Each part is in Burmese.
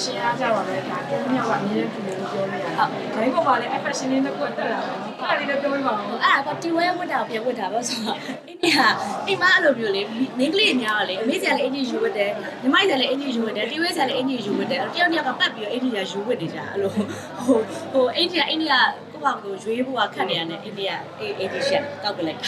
fashion အားကြပါပဲဒါကိုမြောက်ကအမြဲတမ်းပြောလို့ပြောနေရတယ်။ဒါပေမဲ့ပါလေ fashion လေးတစ်ခုတက်လာတယ်။အဲ့ဒါလေးလည်းပြောပြပါဦးအဲ့ဒါကတီဝဲဝတ်တာကိုပြန်ဝတ်တာပဲဆိုတော့အိန္ဒိယအိမ်မအဲ့လိုမျိုးလေမိန်းကလေးအများကလေအမေကြီးကလည်းအင်ဂျီယူဝတ်တယ်ညီမကြီးကလည်းအင်ဂျီယူဝတ်တယ်တီဝဲကလည်းအင်ဂျီယူဝတ်တယ်တယောက်တယောက်ကပတ်ပြီးတော့အင်ဂျီကယူဝတ်နေကြအဲ့လိုဟိုဟိုအိန္ဒိယအိန္ဒိယကိုယ့်ဘာကိုရွေးဖို့ကခက်နေရတယ်အိန္ဒိယအေးအင်ဂျီရှက်တောက်ကလိုက်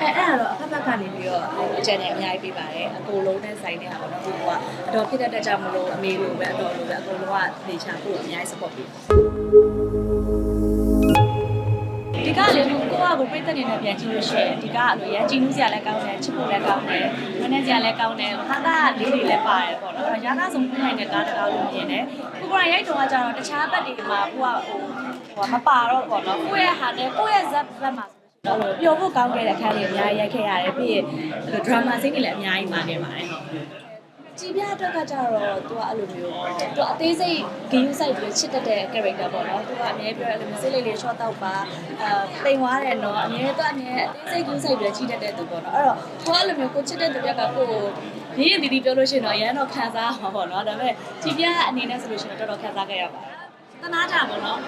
အဲအဲ့ဒါတော့အဖက်ဖက်ကနေပြီးတော့အကျန်နဲ့အများကြီးပေးပါတယ်အကိုလုံးနဲ့ဆိုင်နေတာပေါ့နော်ကိုကအတော်ဖြစ်တတ်တဲ့ကြောင့်မလို့အမေလိုပဲအတော်လိုပဲအကုန်လုံးကနေချဖို့အများကြီး support ပေးဒီကလေကိုကိုကကိုပြည့်တဲ့နေနဲ့ပြန်ကြည့်လို့ရှိရင်ဒီကအလိုရန်ကြည့်နူးစရာလည်းကောင်းတယ်ချစ်ဖို့လည်းကောင်းတယ်မနဲ့စရာလည်းကောင်းတယ်ဟာကလေးတွေလည်းပါတယ်ပေါ့နော်ရာသာဆုံးပြနိုင်တဲ့ကားတကားလို့မြင်တယ်ကိုကရိုက်တော့ကကြတော့တခြားဘက်တွေမှာကိုကဟိုဟိုမပါတော့ပေါ့နော်ကိုယ့်ရဲ့ဟာနဲ့ကိုယ့်ရဲ့ဇက်ဇက်မှာ ဆိုလို့ရှိရင်ပျော်ဖို့ကောင်းခဲ့တဲ့အခန်းတွေအများကြီးရိုက်ခဲ့ရတယ်ပြီးရင်ဒရာမာစိတ်တွေလည်းအများကြီးမှာခဲ့ပါတယ်ဟုတ်ကြည်ပြအတွက်ကကြတော့သူကအဲ့လိုမျိုးသူအသေးစိတ်ဂိမ်းဆိုင်ပြီးချစ်တတ်တဲ့ character ပေါ့နော်သူကအမြဲပြောတယ်မျိုးစိတ်လေးလေး short တော့ပါအဲပိန်သွားတယ်နော်အမြဲသူအမြဲအသေးစိတ်ဂိမ်းဆိုင်ပြီးချစ်တတ်တဲ့သူပေါ့နော်အဲ့တော့သူကအဲ့လိုမျိုးကိုချစ်တဲ့သူပြက်ကကိုရင်းရင်တီတီပြောလို့ရှိရင်တော့အရန်တော့ခံစားမှာပေါ့နော်ဒါပေမဲ့ကြည်ပြအနေနဲ့ဆိုလို့ရှိရင်တော့တော်တော်ခံစားခဲ့ရပါတယ်တနာကြပါတော့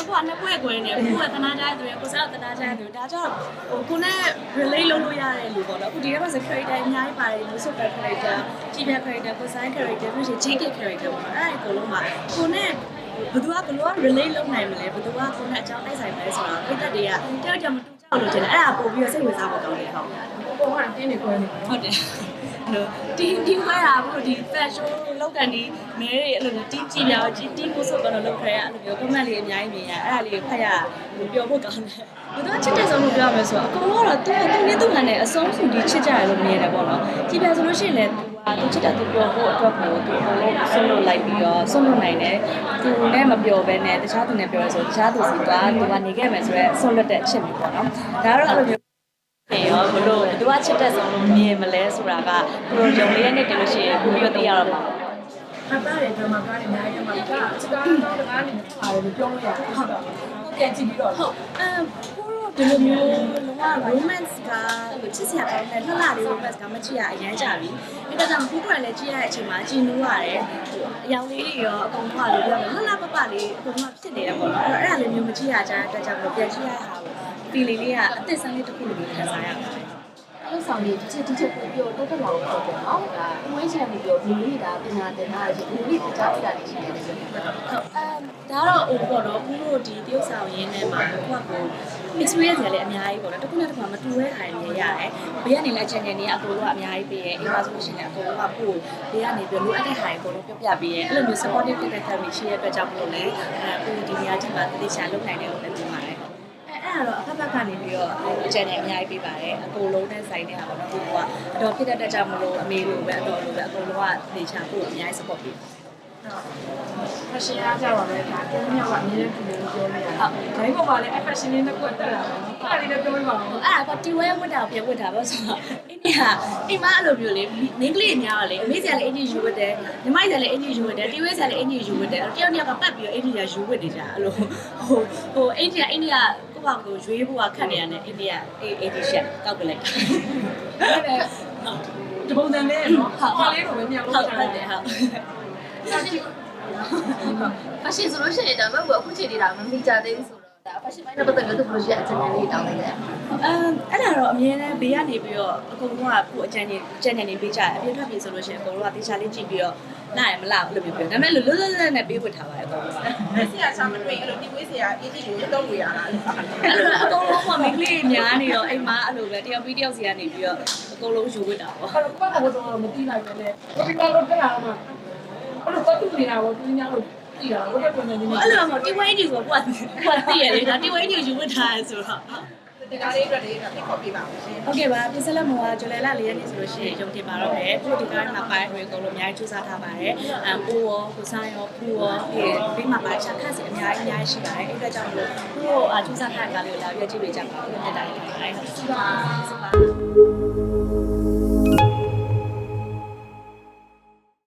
အခုကနှစ်ပွဲကွယ်နေအခုကတနာကြတဲ့သူရကိုစားတနာကြတဲ့သူဒါကြောင့်ဟိုကိုနဲ့ relate လုပ်လို့ရတဲ့လူပေါ့နော်အခုဒီထဲမှာဆို character အများကြီးပါတယ်လို့ super character ကြည်ပြ character ကိုစား character ပြီးရင် JK character ပေါ့နော်အဲ့ဒါကိုလုံးမှာကိုနဲ့ဘယ်သူကဘယ်လိုက relate လုပ်နိုင်မလဲဘယ်သူကကိုနဲ့အကြောင်းတိုက်ဆိုင်မလဲဆိုတာပြတ်တွေကတယောက်ကြောင့်မတူကြလို့ထင်တယ်အဲ့ဒါပို့ပြီးတော့စိတ်ဝင်စားဖို့ကောင်းတယ်ဟုတ်။ကိုကတင်းနေခွဲနေတယ်ဟုတ်တယ် လို့တီးတီးခွဲတာဘူးဒီ fashion လောက်ကန်ဒီမဲတွေအဲ့လိုမျိုးတီးကြည့်ပြအောင်တီးတီးကိုဆိုတော့လောက်ခွဲရအဲ့လိုမျိုး comment လေးအများကြီးမြင်ရအဲ့ဒါလေးဖတ်ရပျော်ဖို့ကောင်းတယ်ဘယ်တော့ချစ်တဲ့ဆုံးလို့ပြောရမယ်ဆိုတော့အကုန်လုံးကတော့သူကသူနဲ့သူနဲ့အဆုံးစုဒီချစ်ကြရလို့မြင်ရတယ်ပေါ့နော်ကြည့်ပြဆိုလို့ရှိရင်လည်းသူကသူချစ်တဲ့သူပျော်ဖို့အတွက်ကိုသူအကုန်လုံးဆုံးလို့လိုက်ပြီးတော့ဆုံးလို့နိုင်တယ်သူနဲ့မပျော်ဘဲနဲ့တခြားသူနဲ့ပြောရဆိုတခြားသူစီသွားသူကနေခဲ့မယ်ဆိုတော့ဆုံးလွတ်တဲ့အချက်မျိုးပေါ့နော်ဒါကတော့အဲ့လိုမျိုး နေရောဘလို့ဘသူကချစ်တဲ့ဆုံးလို့မြင်မလဲဆိုတာကဘလို့ယုံလေးရဲ့နဲ့တလို့ရှိရင်ကိုပြီးတော့သိရတော့မှာ။ခါသားရဲ့ drama ကားတွေအများကြီးမှာဒါစကားတော့တကားနေပါတယ်လို့ပြောလို့ရတယ်။ဟုတ်တော့။ပြန်ကြည့်ပြီးတော့ဟုတ်အမ်ကိုဒီလိုမျိုးလောက romance ကချစ်စရာကောင်းတဲ့လှလှလေး romance ကမချစ်ရအရန်ကြပြီ။ဒါကြောင့်ကိုကိုယ်လည်းကြည့်ရတဲ့အချိန်မှာကြည်နူးရတယ်။အယောင်လေးတွေရောအကုန်လုံးကလို့ပြောတယ်လှလှပပလေးအကုန်လုံးဖြစ်နေတယ်ပေါ့နော်။အဲ့ဒါလေးမျိုးမကြည့်ရကြတဲ့အတွက်ကြောင့်ပြန်ကြည့်ရတာပေါ့။ feeling လေးကအသစ်ဆန်းလေးတစ်ခုလိုမျိုးခံစားရပါတယ်။အဲ့ဆောင်ကြီးဒီချက်ဒီချက်ကိုပြောတော့တက်လာတော့ပေါ့နော်ဒါအဝေးချန်ပြီးပြောဒီနေ့ဒါပညာသင်တာရှိဒီနေ့တရားပြတာရှိတယ်ဆိုတော့ဟုတ်အမ်ဒါတော့ဟိုပေါ့နော်ဘူးတို့ဒီတရုတ်ဆောင်ရင်းထဲမှာကိုကကို experience တွေလည်းအများကြီးပေါ့နော်တစ်ခုနဲ့တစ်ခုမတူတဲ့ဟာတွေရတယ်ဘေးကနေလည်း channel တွေကအကုန်လုံးကအများကြီးပေးရဲအိမ်မှာဆိုလို့ရှိရင်အကုန်လုံးကကိုဘေးကနေပြီးလိုအပ်တဲ့ဟာတွေအကုန်လုံးပြပြပေးရဲအဲ့လိုမျိုး supportive ဖြစ်တဲ့ family ရှိတဲ့အတွက်ကြောင့်မလို့လေအဲကိုဒီနေရာချင်းမှာတတိချာလုပ်နိုင်တယ်လို့လည်းပြောပါတယ်အဲအဲ့ဒါတော့အဖ က်ဖက်ကနေပြီးတော့အကျန်နဲ့အများကြီးပေးပါတယ်အကုန်လုံးနဲ့ဆိုင်နေတာပေါ့နော်ကိုကအတော်ဖြစ်တဲ့အတွက်ကြောင့်မလို့အမေလိုပဲအတော်လိုပဲအကုန်လုံးကနေချာဖို့အများကြီး support ပေး။ fashion အားကြပါပဲဒါကိုမြောက်ကအမြဲတမ်းပြောလို့ပြောနေရတယ်။ဒါပေမဲ့ပါလေ fashion လေးတစ်ခုတက်လာတယ်။အဲ့ဒါလေးလည်းပြောပြပါဦးအဲ့ဒါကတီဝဲဝတ်တာကိုပြန်ဝတ်တာပဲဆိုတော့အိန္ဒိယအိမ်မအဲ့လိုမျိုးလေမိန်းကလေးအများကလေအမေကြီးကလည်းအင်ဂျီယူဝတ်တယ်ညီမကြီးကလည်းအင်ဂျီယူဝတ်တယ်တီဝဲကလည်းအင်ဂျီယူဝတ်တယ်တယောက်တယောက်ကပတ်ပြီးတော့အင်ဂျီကယူဝတ်နေကြအဲ့လိုဟိုဟိုအိန္ဒိယအိန္ဒိယ ကိုယ့်ဘာကိုရွေးဖို့ကခက်နေရတယ်အိန္ဒိယအေးအင်ဂျီရှက်တောက်ကလိုက်။အဲ့ဒါဒီပုံစံလေးနော်။ဟာလေးလိုပဲမြောက်ဟုလို့တ်ရဟုတ်တတယ်ယ်ဟုတ်ဖက်ရှင်ဆိုလို့ရှိရင်ဒါပေမဲ့အခုချိန်နေတာမမိကြသေးဘူးဆိုတော့ ဒါဖက်ရှင်ပိုင်းနဲ့ပတ်သက်လို့သူဘယ်လိုရှိအချင်လေးတောင်းနေလဲအမ်အဲ့ဒါတော့အမြဲတမ်းဘေးကနေပြီးတော့အကုန်လုံးကကိုအကျန်နေကျန်နေနေပေးကြတယ်အပြည့်ထွက်ပြီဆိုလို့ရှိရင်အကုန်လုံးကတေချာလေးကြည့်ပြီးတော့နားရမလားအဲ့လိုမျိုးပြောဒါပေမဲ့လွတ်လွတ်လပ်လပ်နဲ့ပေးဝတ်ထားပါတယ်အကုန်လုံးကဆရာချမတွေ့အဲ့လိုဒီဝေးဆရာအင်းကြီးကိုတော့ဝေရတာအဲ့လိုအကုန်လုံးကမိန်းကလေးများနေတော့အိမ်မှာအဲ့လိုပဲတယောက်ပြီးတယောက်စီကနေပြီးတော့အကုန်လုံးယူဝတ်တာပေါ့အဲ့တော့ကိုယ့်ဘာလို့မသိနိုင်ပဲလေ။ဒီကတော့တက်လာတော့မှအဲ့လိုပတ်တူနေတာကိုသူများလို့ သိတာဘယ်လိုပုံစံနေလဲအဲ့လိုမျိုးတီဝိုင်းကြီးဆိုတော့ကိုကကိုကသိရလေဒါတီဝိုင်းကြီးယူဝတ်ထားရဲဆိုတော့ဒီကားလေးအတွက်လေးတော့ခေါ်ပြပါဦးရှင်ဟုတ်ကဲ့ပါပြစလက်မောကဂျူလိုင်လ၄ရက်နေ့ဆိုလို့ရှိရင်ရုံတင်ပါတော့မယ်ခုဒီကားမှာပိုင်းတွေအကုန်လုံးအများကြီးစူးစမ်းထားပါတယ်အမ်ပိုးရောကိုဆိုင်ရောဖူးရောပြီးပြီးမှပါချက်ခတ်စီအများကြီးအများကြီးရှိပါတယ်အဲ့အတွက်ကြောင့်မလို့ခုတော့အစူးစမ်းထားတဲ့ကားလေးကိုလာပြီးကြည့်ပေးကြပါဦးတက်တာပါတယ်ဟုတ်ပါပါ